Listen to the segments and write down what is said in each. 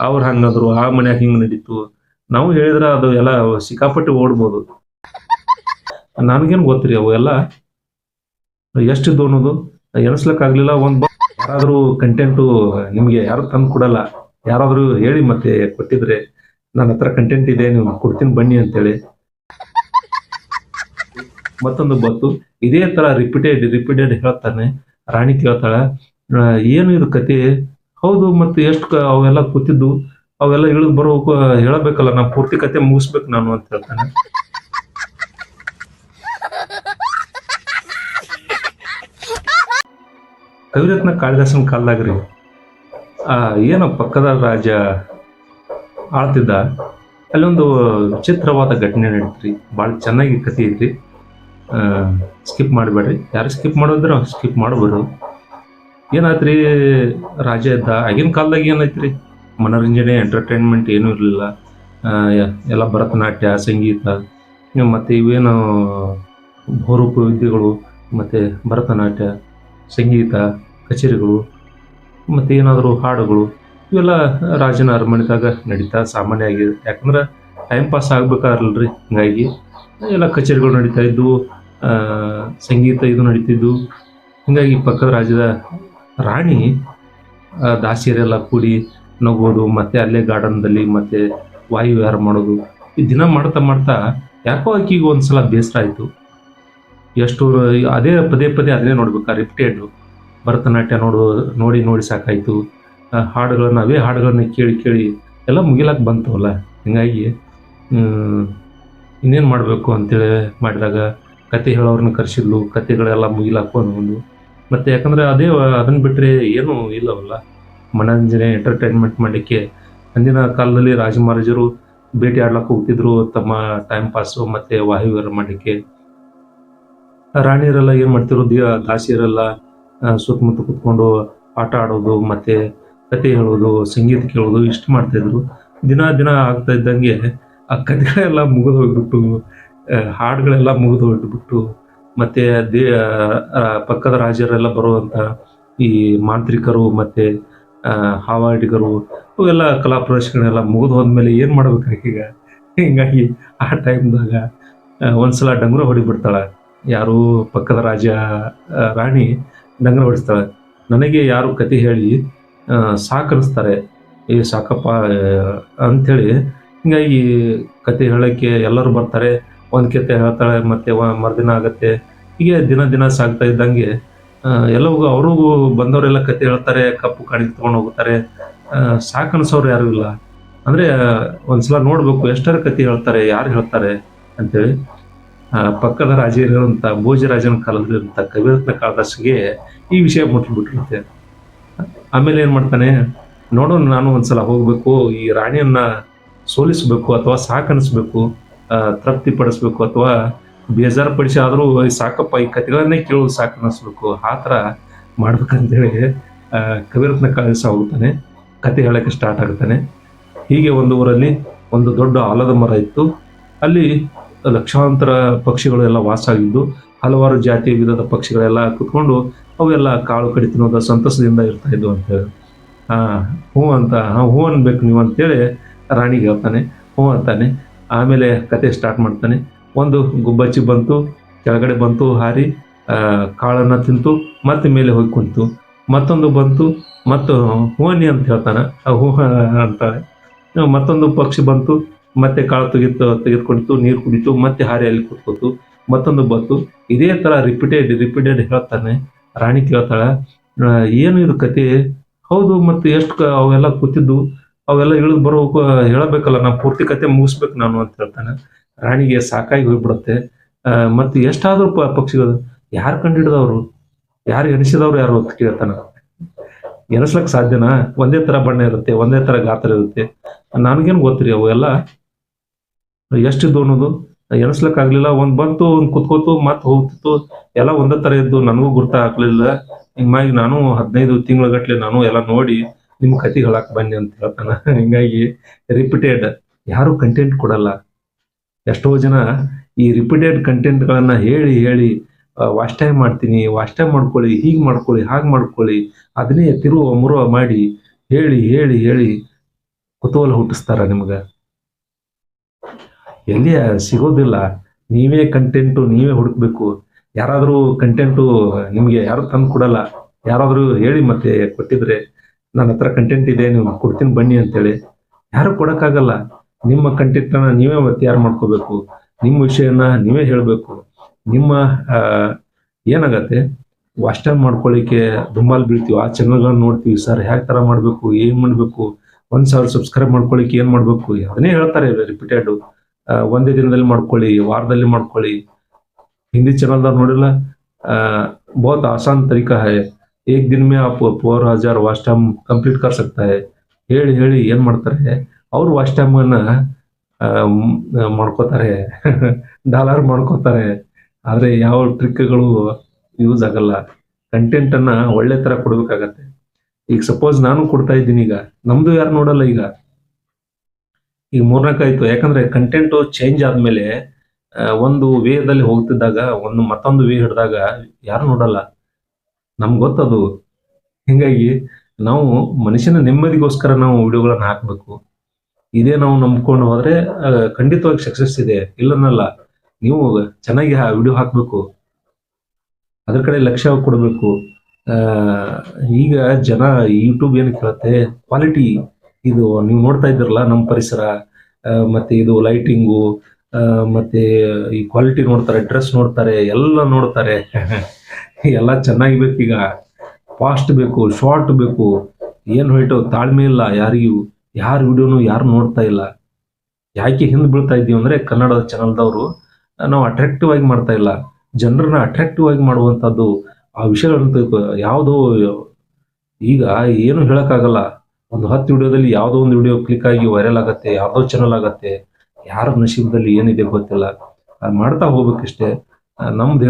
ಅವ್ರು ಹಂಗಂದ್ರು, ಆ ಮನ್ಯಾಗ ಹಿಂಗ್ ನಡೀತು. ನಾವು ಹೇಳಿದ್ರ ಅದು ಎಲ್ಲ ಸಿಕ್ಕಾಪಟ್ಟೆ ಓಡ್ಬೋದು. ನನಗೇನು ಗೊತ್ತ್ರಿ ಅವು ಎಲ್ಲ? ಎಷ್ಟಿದ್ದು ಅನ್ನೋದು? ಎಣಿಸ್ಲಕ್ ಆಗ್ಲಿಲ್ಲ, ಒಂದ್ ಯಾರಾದ್ರೂ ಕಂಟೆಂಟು ನಿಮ್ಗೆ ಯಾರು ತಂದು ಕೊಡಲ್ಲ. ಯಾರಾದ್ರೂ ಹೇಳಿ ಮತ್ತೆ ಕೊಟ್ಟಿದ್ರೆ ನನ್ನ ಹತ್ರ ಕಂಟೆಂಟ್ ಇದೆ, ನೀವು ಕೊಡ್ತೀನಿ ಬನ್ನಿ ಅಂತೇಳಿ. ಮತ್ತೊಂದು ಬತ್ತು. ಇದೇ ತರ ರಿಪೀಟೆಡ್ ರಿಪೀಟೆಡ್ ಹೇಳ್ತಾನೆ. ರಾಣಿ ಕೇಳ್ತಾಳ ಏನು ಇದು ಕತೆ ಹೌದು, ಮತ್ತೆ ಎಷ್ಟು ಅವೆಲ್ಲ ಕೂತಿದ್ದು, ಅವೆಲ್ಲ ಇಳಿದು ಬರೋಕು, ಹೇಳಬೇಕಲ್ಲ ನಾ ಪೂರ್ತಿ ಕತೆ ಮುಗಿಸ್ಬೇಕು ನಾನು ಅಂತ ಹೇಳ್ತಾನೆ. ಕವಿರತ್ನ ಕಾಳಿದಾಸನ ಕಾಲದಾಗ್ರಿ. ಆ, ಏನೋ ಪಕ್ಕದ ರಾಜ ಆಳ್ತಿದ್ದ, ಅಲ್ಲೊಂದು ವಿಚಿತ್ರವಾದ ಘಟನೆ ನಡೀತ್ರಿ. ಭಾಳ ಚೆನ್ನಾಗಿ ಕತೆ ಐತ್ರಿ. ಸ್ಕಿಪ್ ಮಾಡಬೇಡ್ರಿ. ಯಾರು ಸ್ಕಿಪ್ ಮಾಡೋದ್ರ ಸ್ಕಿಪ್ ಮಾಡ್ಬೋದು. ಏನಾಯ್ತ್ರಿ? ರಾಜ ಇದ್ದ ಆಗಿನ ಕಾಲದಾಗ ಏನೈತ್ರಿ? ಮನೋರಂಜನೆ ಎಂಟರ್ಟೈನ್ಮೆಂಟ್ ಏನೂ ಇರಲಿಲ್ಲ. ಎಲ್ಲ ಭರತನಾಟ್ಯ, ಸಂಗೀತ ಮತ್ತು ಇವೇನು ಬಹುರೂಪ ವಿದ್ಯೆಗಳು ಮತ್ತು ಭರತನಾಟ್ಯ, ಸಂಗೀತ, ಕಚೇರಿಗಳು, ಮತ್ತು ಏನಾದರೂ ಹಾಡುಗಳು, ಇವೆಲ್ಲ ರಾಜನ ಅರಮನೆದಾಗ ನಡೀತಾ ಸಾಮಾನ್ಯ ಆಗಿದೆ ಯಾಕಂದ್ರೆ ಟೈಮ್ ಪಾಸ್ ಆಗ್ಬೇಕಾರಲ್ರಿ ಹಿಂಗಾಗಿ ಎಲ್ಲ ಕಚೇರಿಗಳು ನಡೀತಾ ಇದ್ದವು ಸಂಗೀತ ಇದು ನಡೀತಿದ್ವು. ಹೀಗಾಗಿ ಪಕ್ಕದ ರಾಜ್ಯದ ರಾಣಿ ದಾಸಿಯರೆಲ್ಲ ಕೂಡಿ ನಗೋದು, ಮತ್ತೆ ಅಲ್ಲೇ ಗಾರ್ಡನ್ದಲ್ಲಿ ಮತ್ತೆ ವಾಯುವಿಹಾರ ಮಾಡೋದು, ಈ ದಿನ ಮಾಡ್ತಾ ಮಾಡ್ತಾ ಯಾಕೋ ಆಕಿಗೆ ಒಂದ್ಸಲ ಬೇಸರ ಆಯಿತು. ಎಷ್ಟು ಅದೇ ಪದೇ ಪದೇ ಅದನ್ನೇ ನೋಡ್ಬೇಕು ರಿಪ್ಟೆಡ್ ಭರತನಾಟ್ಯ ನೋಡು, ನೋಡಿ ನೋಡಿ ಸಾಕಾಯಿತು. ಹಾಡುಗಳನ್ನ, ಅವೇ ಹಾಡುಗಳನ್ನ ಕೇಳಿ ಕೇಳಿ ಎಲ್ಲ ಮುಗಿಲಾಕ್ ಬಂತವಲ್ಲ ಹಿಂಗಾಗಿ ಇನ್ನೇನು ಮಾಡಬೇಕು ಅಂತೇಳಿ ಮಾಡಿದಾಗ ಕತೆ ಹೇಳೋರನ್ನ ಕರೆಸಿದ್ಲು, ಕತೆಗಳೆಲ್ಲ ಮುಗಿಲಾಕು ಅನ್ನೋದು ಮತ್ತು ಯಾಕಂದ್ರೆ ಅದೇ ಅದನ್ನ ಬಿಟ್ಟರೆ ಏನು ಇಲ್ಲವಲ್ಲ? ಮನೋರಂಜನೆ ಎಂಟರ್ಟೈನ್ಮೆಂಟ್ ಮಾಡಲಿಕ್ಕೆ ಅಂದಿನ ಕಾಲದಲ್ಲಿ ರಾಜ ಮಹಾರಾಜರು ಭೇಟಿ ಆಡ್ಲಕ್ಕೆ ಹೋಗ್ತಿದ್ರು, ತಮ್ಮ ಟೈಮ್ ಪಾಸು ಮತ್ತು ವಾಯುವಿಹಾರ ಮಾಡಲಿಕ್ಕೆ. ರಾಣಿಯರೆಲ್ಲ ಏನು ಮಾಡ್ತಿರೋ ದಿ ದಾಸಿಯರೆಲ್ಲ ಸುತ್ತಮುತ್ತ ಕುತ್ಕೊಂಡು ಆಟ ಆಡೋದು, ಮತ್ತೆ ಕತೆ ಹೇಳೋದು, ಸಂಗೀತ ಕೇಳೋದು, ಇಷ್ಟು ಮಾಡ್ತಾಯಿದ್ರು ದಿನ ದಿನ ಆಗ್ತಾ ಇದ್ದಂಗೆ ಆ ಕತೆಗಳೆಲ್ಲ ಮುಗಿದು ಹೋಗ್ಬಿಟ್ಟು ಹಾಡುಗಳೆಲ್ಲ ಮುಗಿದು ಹೋಗ್ಬಿಟ್ಟು ಮತ್ತು ದೇ ಪಕ್ಕದ ರಾಜರೆಲ್ಲ ಬರುವಂಥ ಈ ಮಾಂತ್ರಿಕರು ಮತ್ತೆ ಹಾವಾಡಿಗರು ಅವೆಲ್ಲ ಕಲಾ ಪ್ರದರ್ಶನಗಳೆಲ್ಲ ಮುಗಿದು ಹೋದ್ಮೇಲೆ ಏನು ಮಾಡ್ಬೇಕು ಈಗ? ಹಿಂಗಾಗಿ ಆ ಟೈಮ್ದಾಗ ಒಂದ್ಸಲ ಡಂಗುರ ಹೊಡಿಬಿಡ್ತಾಳೆ. ಯಾರು ಪಕ್ಕದ ರಾಜ ರಾಣಿ ಡಂಗುರ ಹೊಡಿಸ್ತಾಳೆ. ನನಗೆ ಯಾರು ಕತೆ ಹೇಳಿ ಆ, ಸಾಕ್ ಅನಿಸ್ತಾರೆ ಏ ಸಾಕಪ್ಪ ಅಂಥೇಳಿ ಹಿಂಗಾಗಿ ಕತೆ ಹೇಳೋಕ್ಕೆ ಎಲ್ಲರೂ ಬರ್ತಾರೆ. ಒಂದು ಕೆತ್ತ ಹೇಳ್ತಾಳೆ, ಮತ್ತೆ ಮರುದಿನ ಆಗುತ್ತೆ. ಹೀಗೆ ದಿನ ದಿನ ಸಾಗ್ತಾ ಇದ್ದಂಗೆ ಎಲ್ಲವೂ ಅವ್ರಿಗೂ ಬಂದವರೆಲ್ಲ ಕತೆ ಹೇಳ್ತಾರೆ, ಕಪ್ಪು ಕಾಣಿಗೆ ತೊಗೊಂಡು ಹೋಗ್ತಾರೆ. ಸಾಕನ್ಸೋರು ಯಾರು ಇಲ್ಲ. ಅಂದರೆ ಒಂದ್ಸಲ ನೋಡಬೇಕು, ಎಷ್ಟರ ಕತೆ ಹೇಳ್ತಾರೆ, ಯಾರು ಹೇಳ್ತಾರೆ ಅಂತೇಳಿ. ಪಕ್ಕದ ರಾಜ ಇರುವಂಥ ಭೋಜರಾಜನ ಕಾಲದಲ್ಲಿರುವಂಥ ಕವಿರತ್ನ ಕಾಳದಾಸಿಗೆ ಈ ವಿಷಯ ಮುಟ್ಬಿಟ್ಟಿರುತ್ತೆ ಆಮೇಲೆ ಏನು ಮಾಡ್ತಾನೆ, ನೋಡೋಣ ನಾನು ಒಂದ್ಸಲ ಹೋಗ್ಬೇಕು, ಈ ರಾಣಿಯನ್ನ ಸೋಲಿಸಬೇಕು ಅಥವಾ ಸಾಕನಿಸ್ಬೇಕು. ತೃಪ್ತಿ ಪಡಿಸ್ಬೇಕು ಅಥವಾ ಬೇಜಾರು ಪಡಿಸಿ ಆದರೂ ಸಾಕಪ್ಪ, ಈ ಕಥೆಗಳನ್ನೇ ಕೇಳೋದು ಸಾಕು ಅನ್ನಿಸ್ಬೇಕು. ಆ ಥರ ಮಾಡ್ಬೇಕಂತೇಳಿ ಕವಿರತ್ನ ಕಾಳಿಸ ಹೋಗ್ತಾನೆ ಕತೆ ಹೇಳಕ್ಕೆ ಸ್ಟಾರ್ಟ್ ಆಗ್ತಾನೆ. ಹೀಗೆ ಒಂದು ಊರಲ್ಲಿ ಒಂದು ದೊಡ್ಡ ಆಲದ ಮರ ಇತ್ತು. ಅಲ್ಲಿ ಲಕ್ಷಾಂತರ ಪಕ್ಷಿಗಳು ಎಲ್ಲ ವಾಸ ಆಗಿದ್ದು, ಹಲವಾರು ಜಾತಿ ವಿಧದ ಪಕ್ಷಿಗಳೆಲ್ಲ ಕುತ್ಕೊಂಡು ಅವೆಲ್ಲ ಕಾಳು ಕಡಿ ತಿನ್ನೋದ ಸಂತಸದಿಂದ ಇರ್ತಾ ಇದ್ವು ಅಂತ ಹೇಳಿ. ಹಾ ಹ್ಞೂ ಅಂತ, ಹಾಂ ಹ್ಞೂ ಅನ್ಬೇಕು ನೀವು ಅಂತೇಳಿ ರಾಣಿಗೆ ಹೇಳ್ತಾನೆ. ಹ್ಞೂ ಅಂತಾನೆ ಆಮೇಲೆ ಕತೆ ಸ್ಟಾರ್ಟ್ ಮಾಡ್ತಾನೆ. ಒಂದು ಗುಬ್ಬಚ್ಚಿ ಬಂತು, ಕೆಳಗಡೆ ಬಂತು, ಹಾರಿ ಕಾಳನ್ನು ತಿಂತು, ಮತ್ತೆ ಮೇಲೆ ಹೋಗಿ ಕುಂತು. ಮತ್ತೊಂದು ಬಂತು, ಮತ್ತು ಹೂವನಿ ಅಂತ ಹೇಳ್ತಾನೆ, ಆ ಹೂ ಅಂತಾಳೆ ಮತ್ತೊಂದು ಪಕ್ಷಿ ಬಂತು, ಮತ್ತೆ ಕಾಳು ತೆಗೆದು, ತೆಗೆದುಕೊಂಡಿತು, ನೀರು ಕುಡಿತು, ಮತ್ತೆ ಹಾರಿ ಅಲ್ಲಿ ಕೂತ್ಕೋತು. ಮತ್ತೊಂದು ಬಂತು, ಇದೇ ಥರ ರಿಪೀಟೆಡ್ ರಿಪೀಟೆಡ್ ಹೇಳ್ತಾನೆ. ರಾಣಿ ಕೇಳ್ತಾಳೆ ಏನು ಇದು ಕತೆ? ಹೌದು, ಮತ್ತು ಎಷ್ಟು ಅವೆಲ್ಲ ಕೂತಿದ್ದು ಅವೆಲ್ಲ ಇಳಿದು ಬರೋ ಹೇಳಬೇಕಲ್ಲ ನಾ ಪೂರ್ತಿ ಕತೆ ಮುಗಿಸ್ಬೇಕು ನಾನು ಅಂತ ಹೇಳ್ತಾನೆ. ರಾಣಿಗೆ ಸಾಕಾಗಿ ಹೋಗ್ಬಿಡುತ್ತೆ. ಮತ್ತೆ ಎಷ್ಟಾದ್ರೂ ಪಕ್ಷಿಗಳು, ಯಾರು ಕಂಡಿಡಿದವರು? ಯಾರು ಎಣಿಸಿದವ್ರು ಯಾರು ಅಂತ ಕೇಳ್ತಾನ. ಸಾಧ್ಯನಾ? ಒಂದೇ ತರ ಬಣ್ಣ ಇರುತ್ತೆ, ಒಂದೇ ತರ ಗಾತ್ರ ಇರುತ್ತೆ. ನನಗೇನು ಗೊತ್ತಿರಿ ಅವು ಎಲ್ಲ? ಎಷ್ಟಿದ್ದು ಅನ್ನೋದು? ಎಣಿಸ್ಲಕ್ ಆಗ್ಲಿಲ್ಲ, ಒಂದ್ ಬಂತು, ಒಂದ್ ಕುತ್ಕೋತು, ಮತ್ತೆ ಹೋಗ್ತಿತ್ತು. ಎಲ್ಲ ಒಂದೇ ತರ ಇದ್ದು, ನನಗೂ ಗುರ್ತ ಹಾಕ್ಲಿಲ್ಲ ಹಿಂಗಾಗಿ ನಾನು ಹದಿನೈದು ತಿಂಗಳ ಗಟ್ಲೆ ನಾನು ಎಲ್ಲ ನೋಡಿ ನಿಮ್ ಕತೆ ಹೇಳಕ್ ಬನ್ನಿ ಅಂತ ಹೇಳ್ತಾನ. ಹಿಂಗಾಗಿ ರಿಪೀಟೆಡ್ ಯಾರು ಕಂಟೆಂಟ್ ಕೊಡಲ್ಲ. ಎಷ್ಟೋ ಜನ ಈ ರಿಪೀಟೆಡ್ ಕಂಟೆಂಟ್ಗಳನ್ನ ಹೇಳಿ ಹೇಳಿ ವಾಶ್ ಟೈಮ್ ಮಾಡ್ತೀನಿ ವಾಶ್ ಟೈಮ್ ಮಾಡ್ಕೊಳ್ಳಿ, ಹೀಗೆ ಮಾಡ್ಕೊಳ್ಳಿ, ಹಾಗೆ ಮಾಡ್ಕೊಳ್ಳಿ, ಅದನ್ನೇ ತಿರುವ ಮುರುವ ಮಾಡಿ, ಹೇಳಿ ಹೇಳಿ ಹೇಳಿ ಕುತೂಹಲ ಹುಟ್ಟಿಸ್ತಾರ ನಿಮ್ಗೆ. ಎಲ್ಲಿ ಸಿಗೋದಿಲ್ಲ. ನೀವೇ ಕಂಟೆಂಟು ನೀವೇ ಹುಡುಕ್ಬೇಕು. ಯಾರಾದರೂ ಕಂಟೆಂಟು ನಿಮಗೆ ಯಾರು ತಂದು ಕೊಡಲ್ಲ. ಯಾರಾದರೂ ಹೇಳಿ ಮತ್ತೆ ಕೊಟ್ಟಿದ್ರೆ ನನ್ನ ಹತ್ರ ಕಂಟೆಂಟ್ ಇದೆ ನೀವು ಕೊಡ್ತೀನಿ ಬನ್ನಿ ಅಂತೇಳಿ ಯಾರು ಕೊಡಕ್ಕಾಗಲ್ಲ ನಿಮ್ಮ ಕಂಟೆಂಟನ್ನ ನೀವೇ ತಯಾರು ಮಾಡ್ಕೋಬೇಕು ನಿಮ್ಮ ವಿಷಯನ ನೀವೇ ಹೇಳಬೇಕು ನಿಮ್ಮ ಆ, ಏನಾಗತ್ತೆ ವಾಚ್ ಟೈಮ್ ಮಾಡ್ಕೊಳ್ಳಿಕ್ಕೆ ದುಂಬಾಲ್ ಬೀಳ್ತೀವಿ ಆ ಚಾನಲ್ಗಳನ್ನ ನೋಡ್ತೀವಿ ಸರ್ ಹ್ಯಾಕ್ ತರ ಮಾಡಬೇಕು ಏನ್ ಮಾಡಬೇಕು ಒಂದ್ ಸಾವಿರ ಸಬ್ಸ್ಕ್ರೈಬ್ ಮಾಡ್ಕೊಳ್ಳಿಕ್ಕೆ ಏನ್ ಮಾಡಬೇಕು ಅದನ್ನೇ ಹೇಳ್ತಾರೆ ರಿಪೀಟೆಡ್ ಒಂದೇ ದಿನದಲ್ಲಿ ಮಾಡ್ಕೊಳ್ಳಿ ವಾರದಲ್ಲಿ ಮಾಡ್ಕೊಳ್ಳಿ ಹಿಂದಿ ಚಾನಲ್ದವ್ರು ನೋಡಿಲ್ಲ ಆ, बहुत आसान तरीका है एक दिन में आप फोर हजार ವಾಚ್ ಟೈಮ್ ಕಂಪ್ಲೀಟ್ कर सकता है ಹೇಳಿ ಹೇಳಿ ಏನ್ ಮಾಡ್ತಾರೆ ಅವ್ರು ವಾಚ್ ಟೈಮ್ ಅನ್ನ ಆ, ಮ್, ಮಾಡ್ಕೋತಾರೆ ಡಾಲರ್ ಮಾಡ್ಕೋತಾರೆ ಆದ್ರೆ ಯಾವ ಟ್ರಿಕ್ಗಳು ಯೂಸ್ ಆಗಲ್ಲ ಕಂಟೆಂಟ್ ಅನ್ನ ಒಳ್ಳೆ ತರ ಕೊಡ್ಬೇಕಾಗತ್ತೆ ಈಗ ಸಪೋಸ್ ನಾನು ಕೊಡ್ತಾ ಇದ್ದೀನಿ ಈಗ ನಮ್ದು ಯಾರು ನೋಡಲ್ಲ ಈಗ ಈಗ ಮೂರ್ನಾಲ್ಕು ಆಯ್ತು ಯಾಕಂದ್ರೆ ಕಂಟೆಂಟ್ ಚೇಂಜ್ ಆದ್ಮೇಲೆ ಆ, ಒಂದು ವೇದಲ್ಲಿ ಹೋಗ್ತಿದ್ದಾಗ ಒಂದು ಮತ್ತೊಂದು ವೇ ಹಿಡಿದಾಗ ಯಾರು ನೋಡಲ್ಲ ನಮ್ಗೆ ಗೊತ್ತದು. ಹಿಂಗಾಗಿ ನಾವು ಮನುಷ್ಯನ ನೆಮ್ಮದಿಗೋಸ್ಕರ ನಾವು ವಿಡಿಯೋಗಳನ್ನ ಹಾಕ್ಬೇಕು. ಇದೇ ನಾವು ನಂಬ್ಕೊಂಡು ಹೋದ್ರೆ ಖಂಡಿತವಾಗಿ ಸಕ್ಸಸ್ ಇದೆ. ಇಲ್ಲನಲ್ಲ, ನೀವು ಚೆನ್ನಾಗಿ ವಿಡಿಯೋ ಹಾಕ್ಬೇಕು. ಅದ್ರ ಕಡೆ ಲಕ್ಷ್ಯ ಕೊಡಬೇಕು. ಈಗ ಜನ ಯೂಟ್ಯೂಬ್ ಏನು ಕೇಳುತ್ತೆ ಕ್ವಾಲಿಟಿ ಇದು ನೀವು ನೋಡ್ತಾ ಇದ್ದೀರಲ್ಲ ನಮ್ಮ ಪರಿಸರ ಮತ್ತೆ ಇದು ಲೈಟಿಂಗು ಮತ್ತೆ ಈ ಕ್ವಾಲಿಟಿ ನೋಡ್ತಾರೆ ಡ್ರೆಸ್ ನೋಡ್ತಾರೆ, ಎಲ್ಲ ನೋಡ್ತಾರೆ. ಎಲ್ಲ ಈಗ. ಫಾಸ್ಟ್ ಬೇಕು ಶಾರ್ಟ್ ಬೇಕು. ಏನು ಹೊಯ್ಟು ತಾಳ್ಮೆ ಇಲ್ಲ ಯಾರಿಗೂ. ಯಾರ ವಿಡಿಯೋನು ಯಾರು ನೋಡ್ತಾ ಇಲ್ಲ. ಯಾಕೆ ಹಿಂದೆ ಬೀಳ್ತಾ ಇದ್ದೀವಿ ಅಂದ್ರೆ ಕನ್ನಡದ ಚಾನಲ್ದವರು ನಾವು ಅಟ್ರಾಕ್ಟಿವ್ ಆಗಿ ಮಾಡ್ತಾ ಇಲ್ಲ. ಜನರನ್ನ ಅಟ್ರಾಕ್ಟಿವ್ ಆಗಿ ಮಾಡುವಂಥದ್ದು ಆ ವಿಷಯಗಳಂತ ಯಾವುದೋ ಈಗ ಏನು ಹೇಳೋಕ್ಕಾಗಲ್ಲ. ಒಂದು ಹತ್ತು ವಿಡಿಯೋದಲ್ಲಿ ಯಾವುದೋ ಒಂದು ವಿಡಿಯೋ ಕ್ಲಿಕ್ ಆಗಿ ವೈರಲ್ ಆಗತ್ತೆ, ಯಾವುದೋ ಚಾನಲ್ ಆಗತ್ತೆ. ಯಾರ ನಶೀಬದಲ್ಲಿ ಏನಿದೆ ಗೊತ್ತಿಲ್ಲ. ಅದು ಮಾಡ್ತಾ ಹೋಗ್ಬೇಕಷ್ಟೇ. ನಮ್ದು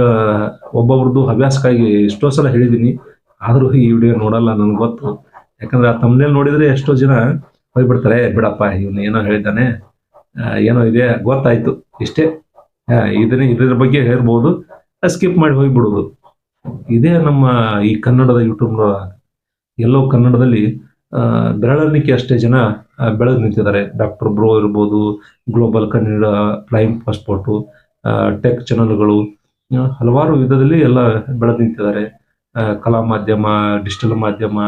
ಒಬ್ಬೊಬ್ರದ್ದು ಹವ್ಯಾಸಕ್ಕಾಗಿ ಎಷ್ಟೋ ಸಲ ಹೇಳಿದ್ದೀನಿ. ಆದರೂ ಈ ವಿಡಿಯೋ ನೋಡಲ್ಲ ನನ್ಗೆ ಗೊತ್ತು. ಯಾಕಂದ್ರೆ ಆ ತಮ್ಮನೇಲಿ ನೋಡಿದ್ರೆ ಎಷ್ಟೋ ಜನ ಹೋಗ್ಬಿಡ್ತಾರೆ "ಏ, ಬಿಡಪ್ಪ ಇವನು ಏನೋ ಹೇಳಿದ್ದಾನೆ. ಏನೋ ಇದೆ ಗೊತ್ತಾಯ್ತು. ಇಷ್ಟೇ. ಇದನ್ನೇ ಇದ್ರ ಬಗ್ಗೆ ಹೇಳ್ಬೋದು. ಸ್ಕಿಪ್ ಮಾಡಿ ಹೋಗ್ಬಿಡೋದು. ಇದೇ ನಮ್ಮ ಈ ಕನ್ನಡದ ಯೂಟ್ಯೂಬ್ ಎಲ್ಲೋ ಕನ್ನಡದಲ್ಲಿ ಆ, ಬೆರಳೆಣಿಕೆ ಅಷ್ಟೇ ಜನ ಬೆಳೆದು ನಿಂತಿದ್ದಾರೆ. ಡಾಕ್ಟರ್ ಬ್ರೋ ಇರ್ಬೋದು global Kannada flying passport tech ಚಾನಲ್ಗಳು ಹಲವಾರು ವಿಧದಲ್ಲಿ ಎಲ್ಲ ಬೆಳೆದು ನಿಂತಿದ್ದಾರೆ ಕಲಾ ಮಾಧ್ಯಮ ಡಿಜಿಟಲ್ ಮಾಧ್ಯಮ,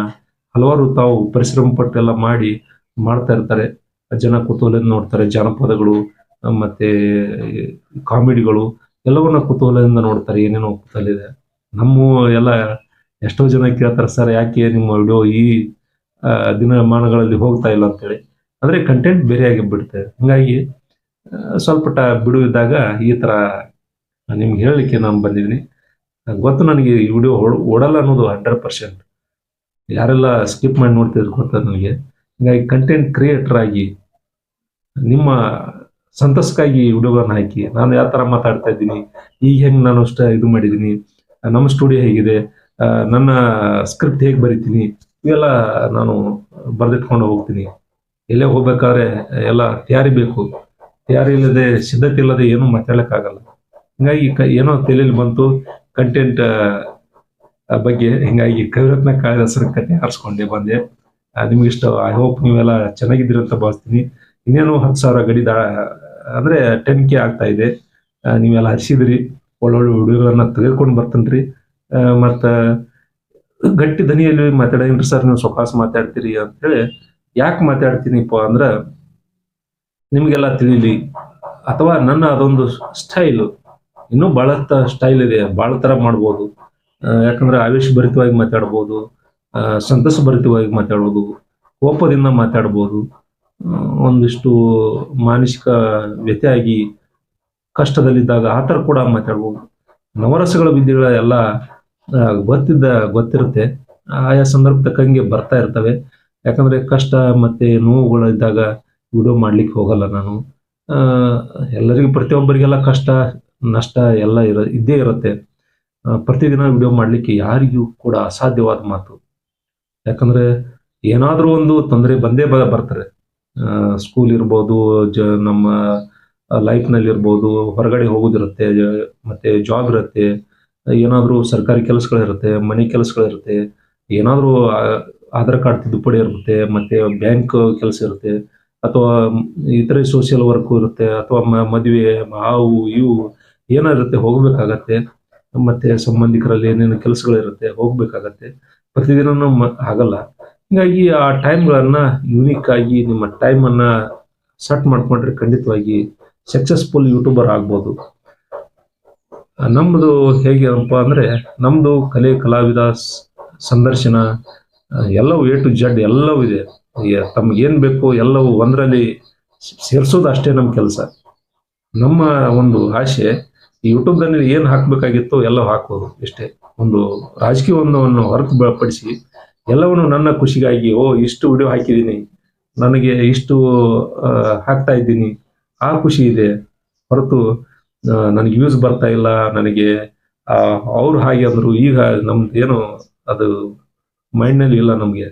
ಹಲವಾರು ತಾವು ಪರಿಶ್ರಮ ಪಟ್ಟು ಎಲ್ಲ ಮಾಡಿ ಮಾಡ್ತಾ ಇರ್ತಾರೆ. ಜನ ಕುತೂಹಲದಿಂದ ನೋಡ್ತಾರೆ, ಜಾನಪದಗಳು ಮತ್ತೆ ಕಾಮಿಡಿಗಳು, ಎಲ್ಲವನ್ನ ಕುತೂಹಲದಿಂದ ನೋಡ್ತಾರೆ. ಏನೇನೋ ಕುತೂಹಲ ನಮ್ಮ ಎಲ್ಲ ಎಷ್ಟೋ ಜನ ಕೇಳ್ತಾರೆ, ಸರ್, ಯಾಕೆ ನಿಮ್ಮ ವಿಡಿಯೋ ಈ ದಿನಮಾನಗಳಲ್ಲಿ ಹೋಗ್ತಾ ಇಲ್ಲ? ಅಂತೇಳಿ. ಅಂದ್ರೆ ಕಂಟೆಂಟ್ ಬೇರೆಯಾಗಿ ಬಿಡುತ್ತೆ. ಹಂಗಾಗಿ ಸ್ವಲ್ಪ ಬಿಡು ಇದ್ದಾಗ ಈ ತರ ನಿಮ್ಗೆ ಹೇಳಲಿಕ್ಕೆ ನಾನು ಬಂದಿದ್ದೀನಿ. ಗೊತ್ತು ನನಗೆ ಈ ವಿಡಿಯೋ ಓಡಲ್ಲ ಅನ್ನೋದು ಹಂಡ್ರೆಡ್ ಪರ್ಸೆಂಟ್ ಯಾರೆಲ್ಲ ಸ್ಕಿಪ್ ಮಾಡಿ ನೋಡ್ತಿದ್ರು ಗೊತ್ತ ನನಗೆ? ಹೀಗಾಗಿ ಕಂಟೆಂಟ್ ಕ್ರಿಯೇಟರ್ ಆಗಿ ನಿಮ್ಮ ಸಂತಸಕ್ಕಾಗಿ ವಿಡಿಯೋಗಳನ್ನ ಹಾಕಿ. ನಾನು ಯಾವ ಥರ ಮಾತಾಡ್ತಾ ಇದ್ದೀನಿ, ಈಗ ಹೆಂಗೆ ನಾನು ಅಷ್ಟ ಇದು ಮಾಡಿದ್ದೀನಿ, ನಮ್ಮ ಸ್ಟುಡಿಯೋ ಹೇಗಿದೆ ನನ್ನ ಸ್ಕ್ರಿಪ್ಟ್ ಹೇಗೆ ಬರಿತೀನಿ, ಇವೆಲ್ಲ ನಾನು ಬರೆದಿಟ್ಕೊಂಡು ಹೋಗ್ತೀನಿ. ಎಲ್ಲೇ ಹೋಗ್ಬೇಕಾದ್ರೆ ಎಲ್ಲ ತಯಾರಿ ಬೇಕು. ತಯಾರಿ ಇಲ್ಲದೆ ಸಿದ್ಧತೆ ಇಲ್ಲದೆ ಏನೂ ಮಾತಾಡೋಕ್ಕಾಗಲ್ಲ ಹಿಂಗಾಗಿ ಏನೋ ತಲೆಯಲ್ಲಿ ಬಂತು ಕಂಟೆಂಟ್ ಬಗ್ಗೆ ಹಿಂಗಾಗಿ ಕವಿರತ್ನ ಕಾಳಿದಾಸರ ಕತೆ ಆರಿಸ್ಕೊಂಡೆ, ಬಂದೆ. ನಿಮ್ಗೆ ಇಷ್ಟ ಐ ಹೋಪ್ ನೀವೆಲ್ಲ ಚೆನ್ನಾಗಿದ್ದೀರಿ ಅಂತ ಭಾವಿಸ್ತೀನಿ. ಇನ್ನೇನು ಹತ್ತು ಸಾವಿರ ಗಡಿ ದಾ, ಅಂದ್ರೆ ಟೆನ್ ಕೆ ಆಗ್ತಾ ಇದೆ. ನೀವೆಲ್ಲ ಹರಿಸಿದ್ರಿ. ಒಳ್ಳೊಳ್ಳೆ ವಿಡಿಯೋಗಳನ್ನ ತೆಗೆದುಕೊಂಡು ಬರ್ತೀನಿ ಮತ್ತ ಗಟ್ಟಿ ದನಿಯಲ್ಲಿ ಮಾತಾಡೇನ್ರಿ ಸರ್ ನೀವು ಸ್ವಕಾಸ ಮಾತಾಡ್ತೀರಿ ಅಂತೇಳಿ ಯಾಕೆ ಮಾತಾಡ್ತೀನಿಪ್ಪ ಅಂದ್ರ ನಿಮಗೆಲ್ಲ ತಿಳಿಲಿ. ಅಥವಾ ನನ್ನ ಅದೊಂದು ಸ್ಟೈಲು ಇನ್ನೂ ಭಾಳ ಸ್ಟೈಲ್ ಇದೆ. ಬಹಳ ಥರ ಮಾಡ್ಬೋದು. ಯಾಕಂದರೆ ಆವೇಶಭರಿತವಾಗಿ ಮಾತಾಡ್ಬೋದು. ಸಂತಸ ಸಂತಸಭರಿತವಾಗಿ ಮಾತಾಡ್ಬೋದು. ಕೋಪದಿಂದ ಮಾತಾಡ್ಬೋದು. ಒಂದಿಷ್ಟು ಮಾನಸಿಕ ವ್ಯಥೆಯಾಗಿ ಕಷ್ಟದಲ್ಲಿದ್ದಾಗ ಆ ಥರ ಕೂಡ ಮಾತಾಡ್ಬೋದು. ನವರಸಗಳ ವಿದ್ಯೆಗಳ ಎಲ್ಲ ಗೊತ್ತಿದ್ದ, ಗೊತ್ತಿರುತ್ತೆ. ಆಯಾ ಸಂದರ್ಭ ತಕ್ಕಂಗೆ ಬರ್ತಾ ಇರ್ತವೆ. ಯಾಕಂದ್ರೆ ಕಷ್ಟ ಮತ್ತೆ ನೋವುಗಳಿದ್ದಾಗ ವಿಡಿಯೋ ಮಾಡ್ಲಿಕ್ಕೆ ಹೋಗಲ್ಲ ನಾನು. ಎಲ್ಲರಿಗೂ ಪ್ರತಿಯೊಬ್ಬರಿಗೆಲ್ಲ ಕಷ್ಟ, ನಷ್ಟ ಎಲ್ಲ ಇರ, ಇದ್ದೇ ಇರುತ್ತೆ. ಪ್ರತಿದಿನ ವಿಡಿಯೋ ಮಾಡ್ಲಿಕ್ಕೆ ಯಾರಿಗೂ ಕೂಡ ಅಸಾಧ್ಯವಾದ ಮಾತು. ಯಾಕಂದ್ರೆ ಏನಾದರೂ ಒಂದು ತೊಂದರೆ ಬಂದೇ ಬ ಬರ್ತಾರೆ ಸ್ಕೂಲ್ ಇರ್ಬೋದು, ಜ, ನಮ್ಮ ಲೈಫ್ನಲ್ಲಿ ಇರ್ಬೋದು, ಹೊರಗಡೆ ಹೋಗೋದಿರುತ್ತೆ ಮತ್ತೆ ಜಾಬ್ ಇರುತ್ತೆ, ಏನಾದರೂ ಸರ್ಕಾರಿ ಕೆಲಸಗಳಿರುತ್ತೆ, ಮನೆ ಕೆಲಸಗಳಿರುತ್ತೆ, ಏನಾದರೂ ಆಧಾರ್ ಕಾರ್ಡ್ ತಿದ್ದುಪಡಿ ಇರುತ್ತೆ, ಮತ್ತೆ ಬ್ಯಾಂಕ್ ಕೆಲಸ ಇರುತ್ತೆ. ಅಥವಾ ಇತರೆ ಸೋಷಿಯಲ್ ವರ್ಕ್ ಇರುತ್ತೆ, ಅಥವಾ ಮದುವೆ, ಹಾವು, ಇವು ಏನಾಗಿರುತ್ತೆ ಹೋಗ್ಬೇಕಾಗತ್ತೆ, ಮತ್ತೆ ಸಂಬಂಧಿಕರಲ್ಲಿ ಏನೇನು ಕೆಲಸಗಳಿರುತ್ತೆ ಹೋಗ್ಬೇಕಾಗತ್ತೆ. ಪ್ರತಿದಿನ ಆಗಲ್ಲ. ಹಿಂಗಾಗಿ ಆ ಟೈಮ್ಗಳನ್ನ ಯೂನಿಕ್ ಆಗಿ ನಿಮ್ಮ ಟೈಮ್ ಅನ್ನ ಸೆಟ್ ಮಾಡ್ಕೊಂಡ್ರೆ ಖಂಡಿತವಾಗಿ ಸಕ್ಸಸ್ಫುಲ್ ಯೂಟ್ಯೂಬರ್ ಆಗ್ಬೋದು. ನಮ್ಮದು ನಮ್ದು ಹೇಗೆಪ್ಪ ಅಂದ್ರೆ, ನಮ್ದು ಕಲೆ, ಕಲಾವಿದ ಸಂದರ್ಶನ, ಎಲ್ಲವೂ ಎ ಟು ಜಡ್ ಎಲ್ಲವೂ ಇದೆ. ತಮ್ಗೆ ಏನ್ ಬೇಕು ಎಲ್ಲವೂ ಒಂದರಲ್ಲಿ ಸೇರಿಸೋದು ಅಷ್ಟೇ ನಮ್ಮ ಕೆಲಸ. ನಮ್ಮ ಒಂದು ಆಶೆ ಈ ಯೂಟ್ಯೂಬ್ನಲ್ಲಿ ಏನು ಹಾಕಬೇಕಾಗಿತ್ತು ಎಲ್ಲ ಹಾಕೋದು ಇಷ್ಟೇ. ಒಂದು ರಾಜಕೀಯ ಒಂದನ್ನು ಹೊರತು ಬಳಪಡಿಸಿ ಎಲ್ಲವನ್ನು ನನ್ನ ಖುಷಿಗಾಗಿ, ಓ, ಇಷ್ಟು ವಿಡಿಯೋ ಹಾಕಿದ್ದೀನಿ, ನನಗೆ ಇಷ್ಟು ಹಾಕ್ತಾ ಇದ್ದೀನಿ, ಆ ಖುಷಿ ಇದೆ. ಹೊರತು ನನಗೆ ವ್ಯೂಸ್ ಬರ್ತಾ ಇಲ್ಲ, ನನಗೆ ಅವ್ರು ಹಾಗೆ ಅಂದ್ರು, ಈಗ ನಮ್ದು ಏನು ಅದು ಮೈಂಡ್ನಲ್ಲಿ ಇಲ್ಲ ನಮಗೆ.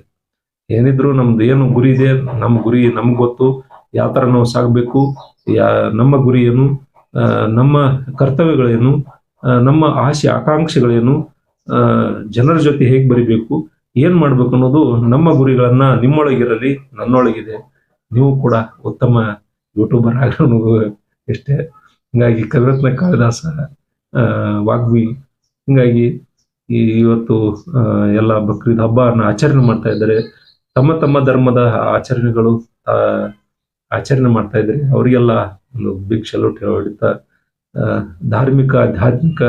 ಏನಿದ್ರು ನಮ್ದು ಏನು ಗುರಿ ಇದೆ, ನಮ್ಮ ಗುರಿ ನಮ್ಗೆ ಗೊತ್ತು. ಯಾವ ಥರ ನಾವು ಸಾಗಬೇಕು, ಯಾ, ನಮ್ಮ ಗುರಿ ಏನು ನಮ್ಮ ಕರ್ತವ್ಯಗಳೇನು ನಮ್ಮ ಆಸೆ, ಆಕಾಂಕ್ಷೆಗಳೇನು ಜನರ ಜೊತೆ ಹೇಗೆ ಬರಿಬೇಕು, ಏನ್ ಮಾಡ್ಬೇಕು ಅನ್ನೋದು ನಮ್ಮ ಗುರಿಗಳನ್ನ ನಿಮ್ಮೊಳಗಿರಲಿ, ನನ್ನೊಳಗಿದೆ. ನೀವು ಕೂಡ ಉತ್ತಮ ಯೂಟ್ಯೂಬರ್ ಆಗಿರೋನು ಇಷ್ಟೇ ಹಿಂಗಾಗಿ ಕವಿರತ್ನ ಕಾಳಿದಾಸ ವಾಗ್ವಿ ಹಿಂಗಾಗಿ ಈ ಇವತ್ತು ಎಲ್ಲ ಬಕ್ರೀದ್ ಹಬ್ಬನ ಆಚರಣೆ ಮಾಡ್ತಾ ಇದ್ದಾರೆ. ತಮ್ಮ ತಮ್ಮ ಧರ್ಮದ ಆಚರಣೆಗಳು ಆಚರಣೆ ಮಾಡ್ತಾ ಇದ್ರೆ ಅವರಿಗೆಲ್ಲ ಒಂದು ಬಿಗ್ ಲೋಟ ಹೊಡಿತಾ ಧಾರ್ಮಿಕ, ಆಧ್ಯಾತ್ಮಿಕ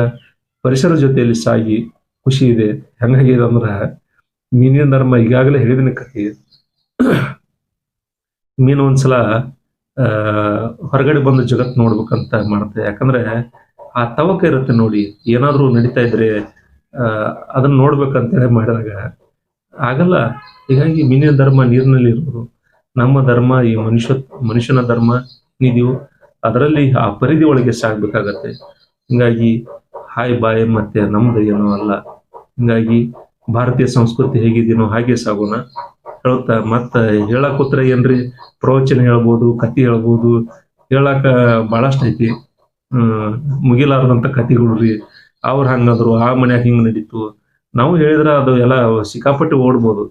ಪರಿಸರ ಜೊತೆಯಲ್ಲಿ ಸಾಗಿ ಖುಷಿ ಇದೆ. ಹೆಂಗಾಗಿದೆ ಅಂದ್ರೆ ಮೀನಿನ ಧರ್ಮ ಈಗಾಗಲೇ ಹೇಳಿದಿನ ಕಥೆ. ಮೀನು ಒಂದ್ಸಲ ಹೊರಗಡೆ ಬಂದು ಜಗತ್ ನೋಡ್ಬೇಕಂತ ಮಾಡುತ್ತೆ ಯಾಕಂದ್ರೆ ಆ ತವಕ ಇರುತ್ತೆ ನೋಡಿ, ಏನಾದ್ರೂ ನಡೀತಾ ಇದ್ರೆ ಅದನ್ನ ನೋಡ್ಬೇಕಂತೇಳಿ ಮಾಡಿದಾಗ ಆಗಲ್ಲ. ಹೀಗಾಗಿ ಮೀನಿನ ಧರ್ಮ ನೀರಿನಲ್ಲಿ ಇರೋದು ನಮ್ಮ ಧರ್ಮ, ಈ ಮನುಷ್ಯ, ಮನುಷ್ಯನ ಧರ್ಮ ಏನಿದೆಯೋ ಅದರಲ್ಲಿ ಆ ಪರಿಧಿ ಒಳಗೆ ಸಾಗ್ಬೇಕಾಗತ್ತೆ ಹಿಂಗಾಗಿ ಹಾಯ್ ಬಾಯ್ ಮತ್ತೆ ನಮ್ದು ಏನೋ ಅಲ್ಲ. ಹಿಂಗಾಗಿ ಭಾರತೀಯ ಸಂಸ್ಕೃತಿ ಹೇಗಿದೆಯೋ ಹಾಗೆ ಸಾಗೋಣ. ಹೇಳ್ತಾ ಮತ್ತ ಹೇಳಕ್ ಕೂತ್ರೆ ಏನ್ರಿ? ಪ್ರವಚನ ಹೇಳ್ಬೋದು ಕತಿ ಹೇಳ್ಬೋದು, ಹೇಳಕ ಬಹಳಷ್ಟು ಐತಿ. ಹ್ಮ್, ಮುಗಿಲಾರದಂತ ಕತಿಗಳು ರೀ. ಅವ್ರ ಹಂಗಾದ್ರು, ಆ ಮನ್ಯಾಗ ಹಿಂಗ್ ನಡೀತು. ನಾವು ಹೇಳಿದ್ರೆ ಅದು ಎಲ್ಲ ಸಿಕ್ಕಾಪಟ್ಟೆ ಓಡ್ಬೋದು.